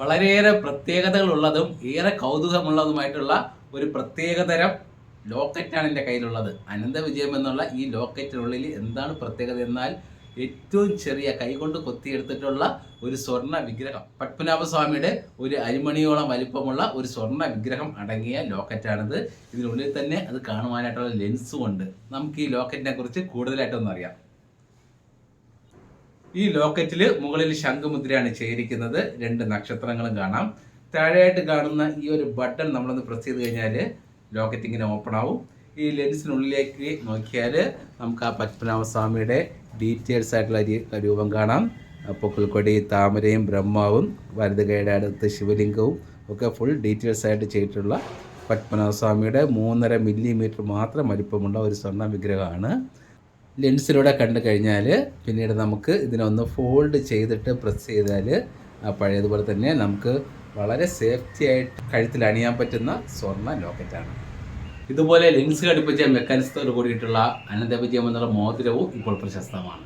വളരെയേറെ പ്രത്യേകതകളുള്ളതും ഏറെ കൗതുകമുള്ളതുമായിട്ടുള്ള ഒരു പ്രത്യേകതരം ലോക്കറ്റാണ് എന്റെ കയ്യിലുള്ളത്. അനന്ത വിജയം എന്നുള്ള ഈ ലോക്കറ്റിനുള്ളിൽ എന്താണ് പ്രത്യേകത എന്നാൽ ഏറ്റവും ചെറിയ കൈകൊണ്ട് കൊത്തിയെടുത്തിട്ടുള്ള ഒരു സ്വർണ വിഗ്രഹം. പത്മനാഭസ്വാമിയുടെ ഒരു അരിമണിയോളം വലിപ്പമുള്ള ഒരു സ്വർണ വിഗ്രഹം അടങ്ങിയ ലോക്കറ്റാണിത്. ഇതിനുള്ളിൽ തന്നെ അത് കാണുവാനായിട്ടുള്ള ലെൻസും ഉണ്ട്. നമുക്ക് ഈ ലോക്കറ്റിനെ കുറിച്ച് കൂടുതലായിട്ടൊന്നും അറിയാം. ഈ ലോക്കറ്റിൽ മുകളിൽ ശംഖുമുദ്രയാണ് ചെയ്തിരിക്കുന്നത് രണ്ട് നക്ഷത്രങ്ങളും കാണാം. താഴെയായിട്ട് കാണുന്ന ഈ ഒരു ബട്ടൺ നമ്മളൊന്ന് പ്രസ് ചെയ്ത് കഴിഞ്ഞാൽ ലോക്കറ്റ് ഇങ്ങനെ ഓപ്പൺ ആവും. ഈ ലെൻസിനുള്ളിലേക്ക് നോക്കിയാൽ നമുക്ക് ആ പത്മനാഭസ്വാമിയുടെ ഡീറ്റെയിൽസ് ആയിട്ടുള്ള രൂപം കാണാം. പൊക്കിൾക്കൊടി താമരയും ബ്രഹ്മാവും വരതുകയുടെ അടുത്ത് ശിവലിംഗവും ഒക്കെ ഫുൾ ഡീറ്റെയിൽസ് ആയിട്ട് ചെയ്തിട്ടുള്ള പത്മനാഭസ്വാമിയുടെ മൂന്നര മില്ലിമീറ്റർ മാത്രം വലിപ്പമുള്ള ഒരു സ്വർണ വിഗ്രഹമാണ്. ലെൻസിലൂടെ കണ്ടു കഴിഞ്ഞാൽ പിന്നീട് നമുക്ക് ഇതിനൊന്ന് ഫോൾഡ് ചെയ്തിട്ട് പ്രസ് ചെയ്താൽ പഴയതുപോലെ തന്നെ നമുക്ക് വളരെ സേഫ്റ്റി ആയിട്ട് കഴുത്തിൽ അണിയാൻ പറ്റുന്ന സ്വർണ ലോക്കറ്റാണ്. ഇതുപോലെ ലെൻസ് ഘടിപ്പിച്ച മെക്കാനിസത്തോട് കൂടിയിട്ടുള്ള അനന്തവിജയം എന്നുള്ള മോതിരവും ഇപ്പോൾ പ്രശസ്തമാണ്.